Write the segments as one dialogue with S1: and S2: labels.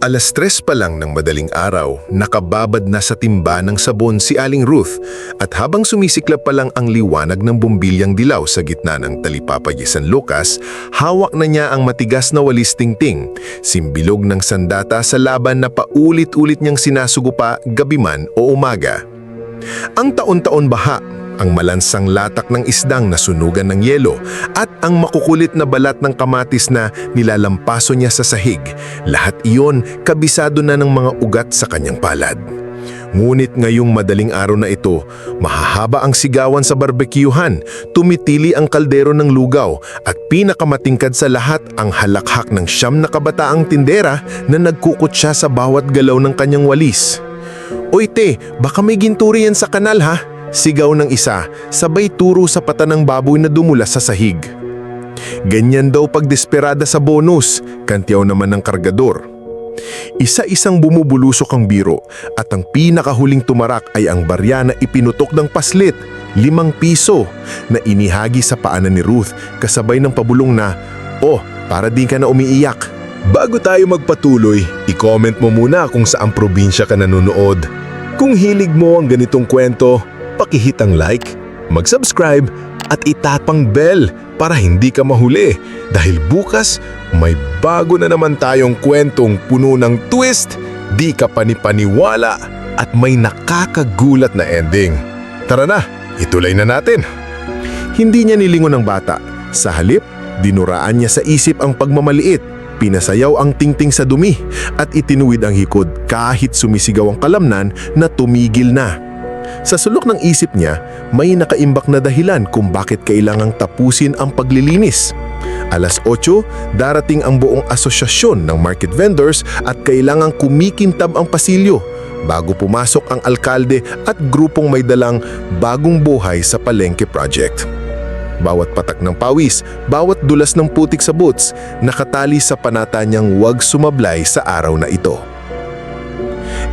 S1: Alas tres pa lang ng madaling araw, nakababad na sa timba ng sabon si Aling Ruth at habang sumisiklab pa lang ang liwanag ng bumbilyang dilaw sa gitna ng talipapa ni San Lucas, hawak na niya ang matigas na walis tingting, simbilog ng sandata sa laban na paulit-ulit niyang sinasugupa gabi man o umaga. Ang taon-taon baha, ang malansang latak ng isdang na sunugan ng yelo at ang makukulit na balat ng kamatis na nilalampaso niya sa sahig, lahat iyon kabisado na ng mga ugat sa kanyang palad. Ngunit ngayong madaling araw na ito, mahahaba ang sigawan sa barbekyuhan, tumitili ang kaldero ng lugaw at pinakamatingkad sa lahat ang halakhak ng siyam na kabataang tindera na nagkukutsa sa bawat galaw ng kanyang walis. Oy te, baka may ginturi yan sa kanal ha? Sigaw ng isa, sabay turo sa pata baboy na dumula sa sahig. Ganyan daw pag desperada sa bonus, kantyaw naman ng kargador. Isa-isang bumubulusok ang biro at ang pinakahuling tumarak ay ang barya na ipinutok ng paslit, limang piso, na inihagi sa paanan ni Ruth kasabay ng pabulong na, Oh, para di ka na umiiyak. Bago tayo magpatuloy, i-comment mo muna kung saang probinsya ka nanonood. Kung hilig mo ang ganitong kwento, pakihit ang like, mag-subscribe at itatpang bell para hindi ka mahuli dahil bukas may bago na naman tayong kwentong puno ng twist, di ka panipaniwala at may nakakagulat na ending. Tara na, ituloy na natin. Hindi niya nilingon ng bata. Sa halip, dinuraan niya sa isip ang pagmamaliit Pinasayaw ang tingting sa dumi at itinuwid ang hikod kahit sumisigaw ang kalamnan na tumigil na. Sa sulok ng isip niya, may nakaimbak na dahilan kung bakit kailangang tapusin ang paglilinis. Alas 8, darating ang buong asosyasyon ng market vendors at kailangang kumikintab ang pasilyo bago pumasok ang alkalde at grupong may dalang bagong buhay sa Palengke Project. Bawat patak ng pawis, bawat dulas ng putik sa boots, nakatali sa panata niyang huwag sumablay sa araw na ito.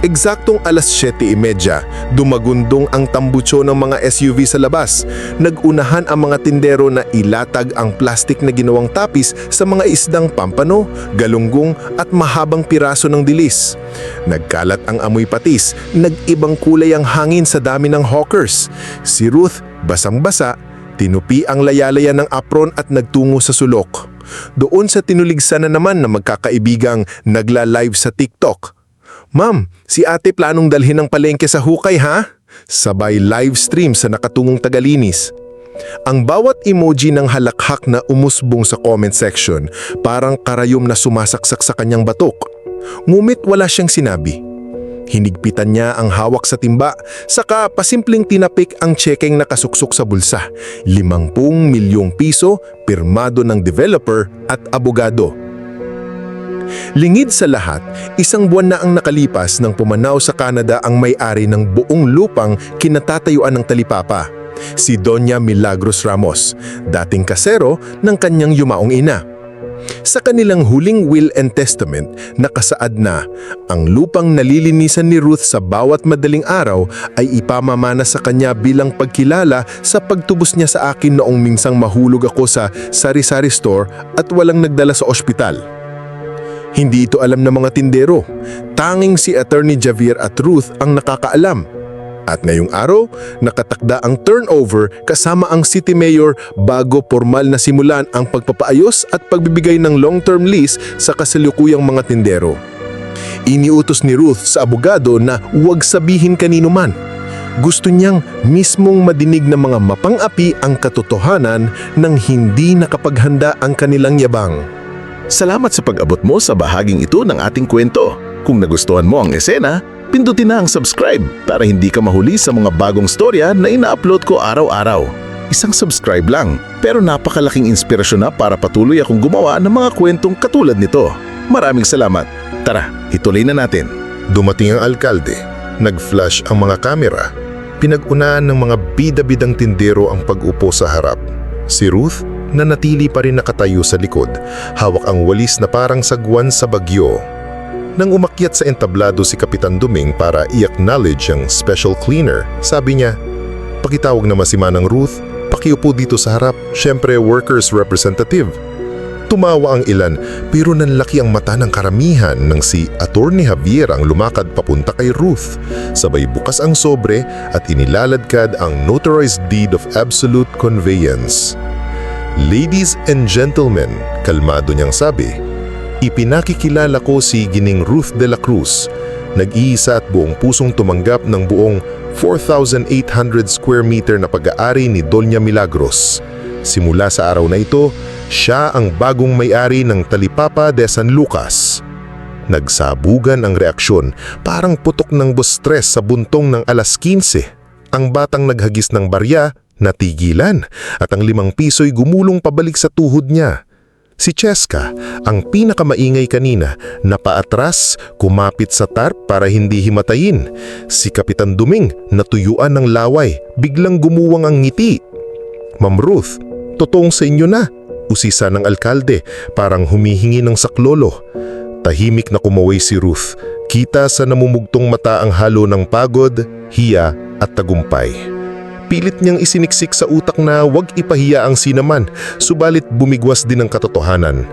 S1: Eksaktong alas 7.30, dumagundong ang tambutsyo ng mga SUV sa labas. Nagunahan ang mga tindero na ilatag ang plastik na ginawang tapis sa mga isdang pampano, galunggong at mahabang piraso ng dilis. Nagkalat ang amoy patis, nag-ibang kulay ang hangin sa dami ng hawkers. Si Ruth, basang-basa, Tinupi ang layalaya ng apron at nagtungo sa sulok. Doon sa tinuligsan na naman na magkakaibigang nagla-live sa TikTok. Ma'am, si ate planong dalhin ng palengke sa hukay ha? Sabay live stream sa nakatungong tagalinis. Ang bawat emoji ng halakhak na umusbong sa comment section parang karayom na sumasaksak sa kanyang batok. Ngumit wala siyang sinabi. Hinigpitan niya ang hawak sa timba, saka pasimpleng tinapik ang tsekeng nakasuksok sa bulsa. 50 milyong piso, pirmado ng developer at abogado. Lingid sa lahat, isang buwan na ang nakalipas nang pumanaw sa Canada ang may-ari ng buong lupang kinatatayuan ng talipapa, si Doña Milagros Ramos, dating kasero ng kanyang yumaong ina. Sa kanilang huling will and testament, nakasaad na ang lupang nalilinisan ni Ruth sa bawat madaling araw ay ipamamana sa kanya bilang pagkilala sa pagtubos niya sa akin noong minsang mahulog ako sa sari-sari store at walang nagdala sa ospital. Hindi ito alam ng mga tindero. Tanging si Attorney Javier at Ruth ang nakakaalam. At ngayong araw, nakatakda ang turnover kasama ang city mayor bago formal na simulan ang pagpapaayos at pagbibigay ng long-term lease sa kasalukuyang mga tindero. Iniutos ni Ruth sa abogado na huwag sabihin kanino man. Gusto niyang mismong madinig ng mga mapang-api ang katotohanan ng hindi nakapaghanda ang kanilang yabang.
S2: Salamat sa pag-abot mo sa bahaging ito ng ating kwento. Kung nagustuhan mo ang esena, pindutin na ang subscribe para hindi ka mahuli sa mga bagong storya na ina-upload ko araw-araw. Isang subscribe lang, pero napakalaking inspirasyon na para patuloy akong gumawa ng mga kwentong katulad nito. Maraming salamat. Tara, ituloy na natin.
S1: Dumating ang alkalde, nag-flash ang mga kamera, pinag-unaan ng mga bida-bidang tindero ang pag-upo sa harap. Si Ruth, na natili pa rin nakatayo sa likod, hawak ang walis na parang sagwan sa bagyo. Nang umakyat sa entablado si Kapitan Duming para i-acknowledge ang special cleaner, sabi niya, Pakitawag naman si Manang Ruth, pakiupo dito sa harap, syempre workers representative. Tumawa ang ilan pero nanlaki ang mata ng karamihan nang si Attorney Javier ang lumakad papunta kay Ruth. Sabay bukas ang sobre at inilaladkad ang Notarized Deed of Absolute Conveyance. Ladies and gentlemen, kalmado niyang sabi, ipinakikilala ko si Gining Ruth de la Cruz, nag-iisa at buong pusong tumanggap ng buong 4,800 square meter na pag-aari ni Doña Milagros. Simula sa araw na ito, siya ang bagong may-ari ng Talipapa de San Lucas. Nagsabugan ang reaksyon, parang putok ng bustres sa buntong ng alas 15. Ang batang naghagis ng barya, natigilan, at ang limang piso'y gumulong pabalik sa tuhod niya. Si Cheska, ang pinakamaingay kanina, napaatras, kumapit sa tarp para hindi himatayin. Si Kapitan Duming, natuyuan ng laway, biglang gumuwang ang ngiti. Ma'am Ruth, totoong sa inyo na, usisa ng alkalde, parang humihingi ng saklolo. Tahimik na kumaway si Ruth, kita sa namumugtong mata ang halo ng pagod, hiya at tagumpay. Pilit niyang isiniksik sa utak na huwag ipahiya ang sinaman, subalit bumigwas din ang katotohanan.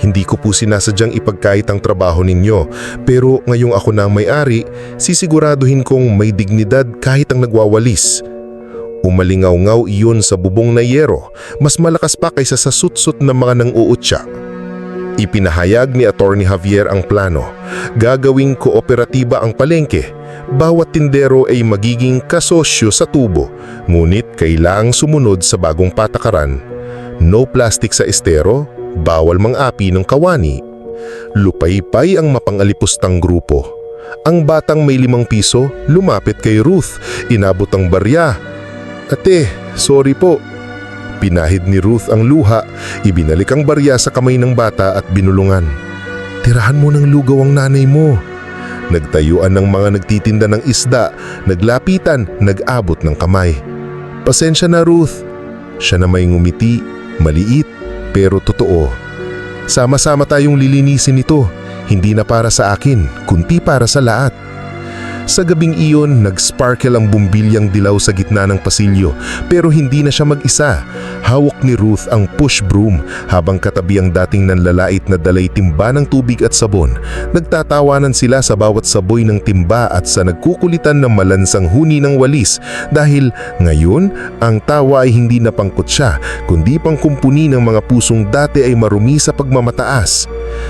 S1: Hindi ko po sinasadyang ipagkait ang trabaho ninyo, pero ngayong ako na ang may-ari, sisiguraduhin kong may dignidad kahit ang nagwawalis. Umalingaw-ngaw iyon sa bubong na yero, mas malakas pa kaysa sa sutsut ng mga nang-uutya. Ipinahayag ni Attorney Javier ang plano. Gagawing kooperatiba ang palengke. Bawat tindero ay magiging kasosyo sa tubo, ngunit kailangang sumunod sa bagong patakaran. No plastic sa estero, bawal mang-api ng kawani. Lupaypay ang mapangalipustang grupo. Ang batang may limang piso lumapit kay Ruth, inabot ang barya. Ate, sorry po, Pinahid ni Ruth ang luha, ibinalik ang barya sa kamay ng bata at binulungan. Tirahan mo ng lugaw ang nanay mo. Nagtayuan ng mga nagtitinda ng isda, naglapitan, nag-abot ng kamay. Pasensya na Ruth. Siya na may ngumiti, maliit, pero totoo. Sama-sama tayong lilinisin ito, hindi na para sa akin, kundi para sa lahat. Sa gabing iyon, nag-sparkle ang bumbilyang dilaw sa gitna ng pasilyo pero hindi na siya mag-isa. Hawak ni Ruth ang push broom habang katabi ang dating nanlalait na dalay timba ng tubig at sabon. Nagtatawanan sila sa bawat saboy ng timba at sa nagkukulitan ng malansang huni ng walis dahil ngayon ang tawa ay hindi na pangkot kundi pang kumpuni ng mga pusong dati ay marumi sa pagmamataas.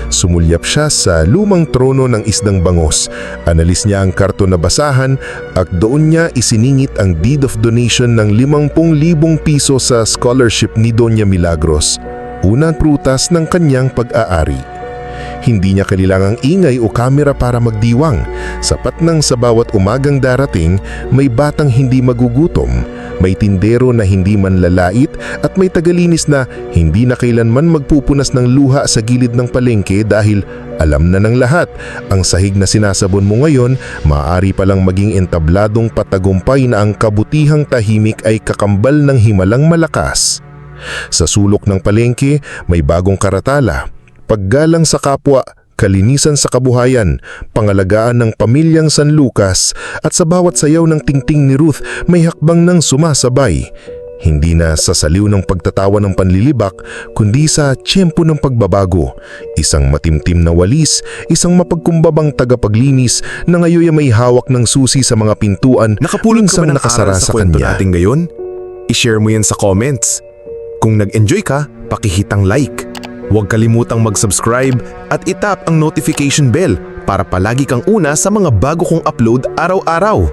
S1: Sumulyap siya sa lumang trono ng isdang bangos. Analis niya ang karton na basahan at doon niya isiningit ang deed of donation ng 50,000 piso sa scholarship ni Doña Milagros. Unang prutas ng kanyang pag-aari. Hindi niya kailangang ingay o kamera para magdiwang. Sapat nang sa bawat umagang darating, may batang hindi magugutom, may tindero na hindi manlalait at may tagalinis na hindi na kailanman magpupunas ng luha sa gilid ng palengke dahil alam na ng lahat, ang sahig na sinasabon mo ngayon, maaari palang maging entabladong patagumpay na ang kabutihang tahimik ay kakambal ng himalang malakas. Sa sulok ng palengke, may bagong karatala. Paggalang sa kapwa, kalinisan sa kabuhayan, pangalagaan ng pamilyang San Lucas at sa bawat sayaw ng tingting ni Ruth may hakbang ng sumasabay. Hindi na sa saliw ng pagtatawa ng panlilibak, kundi sa tiyempo ng pagbabago. Isang matimtim na walis, isang mapagkumbabang tagapaglinis na ngayon ay may hawak ng susi sa mga pintuan
S3: Nakapulot ka ba ng
S1: nakasara sa
S3: sa kwento natin ngayon? I-share mo yan sa comments. Kung nag-enjoy ka, pakihitang like. Huwag kalimutang mag-subscribe at itap ang notification bell para palagi kang una sa mga bago kong upload araw-araw.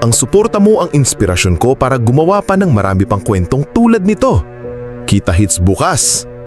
S3: Ang suporta mo ang inspirasyon ko para gumawa pa ng marami pang kwentong tulad nito. Kita hits bukas!